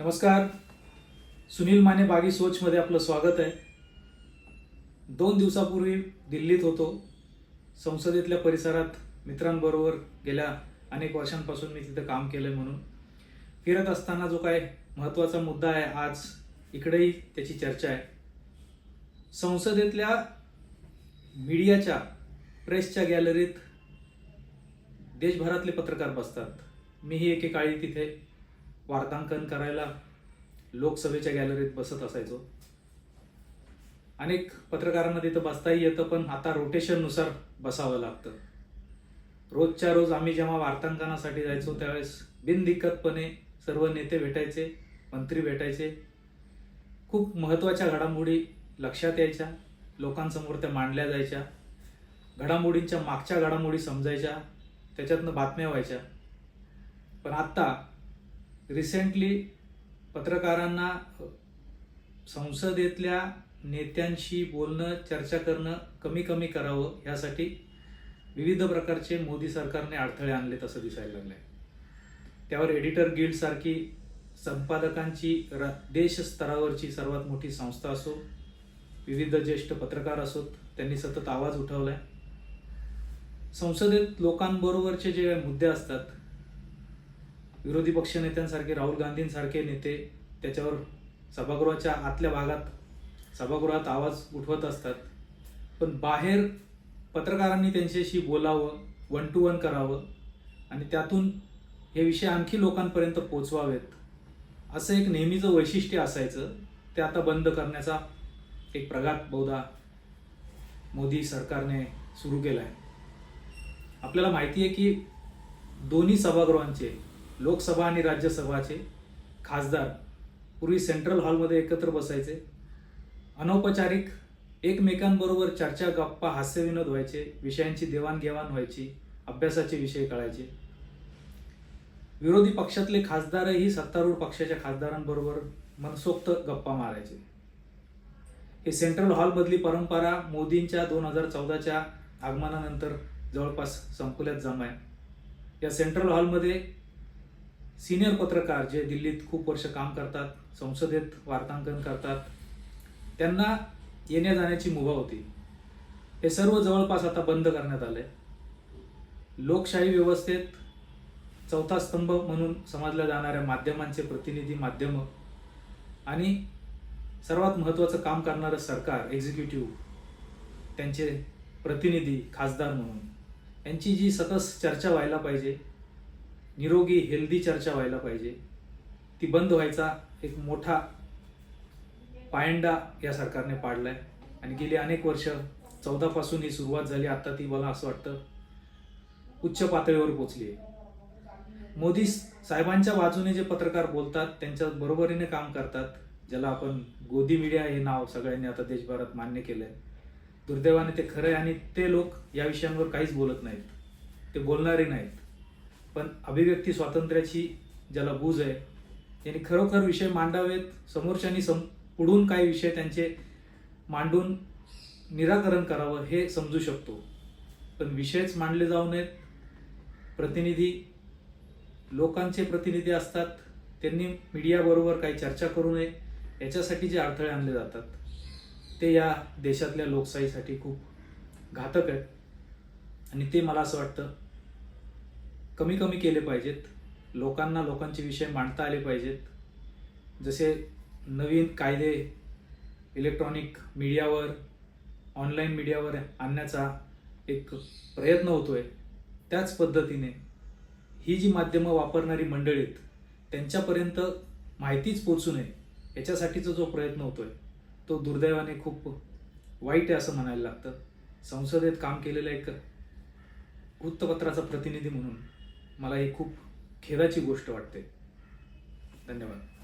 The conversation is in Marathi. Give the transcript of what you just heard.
नमस्कार. सुनील माने बागी सोचमध्ये आपलं स्वागत आहे. दोन दिवसापूर्वी दिल्लीत होतो. संसदेतल्या परिसरात मित्रांबरोबर गेल्या अनेक वर्षांपासून मी तिथं काम केलं म्हणून. फिरत असताना जो काय महत्त्वाचा मुद्दा आहे आज इकडेही त्याची चर्चा आहे. संसदेतल्या मीडियाच्या प्रेसच्या गॅलरीत देशभरातले पत्रकार बसतात. मीही एकेकाळी तिथे वार्तांकन करायला लोकसभेच्या गॅलरीत बसत असायचो. अनेक पत्रकारांना तिथं बसताही येतं पण आता रोटेशननुसार बसावं लागतं. रोजच्या रोज आम्ही जेव्हा वार्तांकनासाठी जायचो त्यावेळेस बिनदिक्कतपणे सर्व नेते भेटायचे मंत्री भेटायचे. खूप महत्त्वाच्या घडामोडी लक्षात यायच्या लोकांसमोर त्या मांडल्या जायच्या. घडामोडींच्या मागच्या घडामोडी समजायच्या त्याच्यातनं बातम्या व्हायच्या. पण आत्ता रिसेंटली पत्रकारांना संसदेतल्या नेत्यांशी बोलणं चर्चा करणं कमी कमी करावं यासाठी विविध प्रकारचे मोदी सरकारने अडथळे आणले तसं दिसायला लागलं आहे त्यावर एडिटर गिल्डसारखी संपादकांची र- देश स्तरावरची सर्वात मोठी संस्था असो विविध ज्येष्ठ पत्रकार असोत त्यांनी सतत आवाज उठवला आहे संसदेत लोकांबरोबरचे जे मुद्दे असतात विरोधी पक्षनेत्यांसारखे राहुल गांधींसारखे नेते त्याच्यावर सभागृहाच्या आतल्या भागात सभागृहात आवाज उठवत असतात. पण बाहेर पत्रकारांनी त्यांच्याशी बोलावं वन टू वन करावं आणि त्यातून हे विषय आणखी लोकांपर्यंत पोचवावेत असं एक नेहमीचं वैशिष्ट्य असायचं. ते आता बंद करण्याचा एक प्रघात बहुधा मोदी सरकारने सुरू केला आहे आपल्याला माहिती आहे की दोन्ही सभागृहांचे लोकसभा आणि राज्यसभाचे खासदार पूर्वी सेंट्रल हॉलमध्ये एकत्र बसायचे. अनौपचारिक एकमेकांबरोबर चर्चा गप्पा हास्यविनोद व्हायचे. विषयांची देवाणघेवाण व्हायची. अभ्यासाचे विषय कळायचे. विरोधी पक्षातले खासदारही सत्तारूढ पक्षाच्या खासदारांबरोबर मनसोक्त गप्पा मारायचे. हे सेंट्रल हॉलमधली परंपरा मोदींच्या दोन हजार चौदाच्या आगमनानंतर जवळपास संपल्यात जमाय या सेंट्रल हॉलमध्ये सिनियर पत्रकार जे दिल्लीत खूप वर्ष काम करतात संसदेत वार्तांकन करतात त्यांना येण्या जाण्याची मुभा होती. हे सर्व जवळपास आता बंद करण्यात आलंय. लोकशाही व्यवस्थेत चौथा स्तंभ म्हणून समजल्या जाणाऱ्या माध्यमांचे प्रतिनिधी माध्यम आणि सर्वात महत्त्वाचं काम करणारं सरकार एक्झिक्युटिव्ह त्यांचे प्रतिनिधी खासदार म्हणून. यांची जी सतत चर्चा व्हायला पाहिजे निरोगी हेल्दी चर्चा व्हायला पाहिजे. ती बंद व्हायचा एक मोठा पायंडा या सरकारने पाडला आहे आणि गेली अनेक वर्ष चौदापासून ही सुरुवात झाली आता ती मला असं वाटतं उच्च पातळीवर पोचली आहे. मोदी साहेबांच्या बाजूने जे पत्रकार बोलतात त्यांच्या बरोबरीने काम करतात ज्याला आपण गोदी मीडिया हे नाव सगळ्यांनी आता देशभरात मान्य केलं आहे दुर्दैवाने ते खरं आहे आणि ते लोक या विषयांवर काहीच बोलत नाहीत. ते बोलणारे नाहीत. पण अभिव्यक्ती स्वातंत्र्याची ज्याला बूज आहे त्यांनी खरोखर विषय मांडावेत समोरच्यांनी सम पुढून काही विषय त्यांचे मांडून निराकरण करावं हे समजू शकतो. पण विषयच मांडले जाऊ नयेत. प्रतिनिधी लोकांचे प्रतिनिधी असतात. त्यांनी मीडियाबरोबर काही चर्चा करू नये. याच्यासाठी जे अडथळे आणले जातात ते या देशातल्या लोकशाहीसाठी खूप घातक आहेत. आणि ते मला असं वाटतं कमी कमी केले पाहिजेत. लोकांना लोकांचे विषय मांडता आले पाहिजेत. जसे नवीन कायदे इलेक्ट्रॉनिक मीडियावर ऑनलाईन मीडियावर आणण्याचा एक प्रयत्न होतोय. त्याच पद्धतीने ही जी माध्यमं वापरणारी मंडळी आहेत त्यांच्यापर्यंत माहितीच पोचू नये याच्यासाठीचा जो प्रयत्न होतोय तो दुर्दैवाने खूप वाईट आहे असं म्हणायला लागतं. संसदेत काम केलेलं एक वृत्तपत्राचा प्रतिनिधी म्हणून मला ही खूप खेदाची गोष्ट वाटते. धन्यवाद.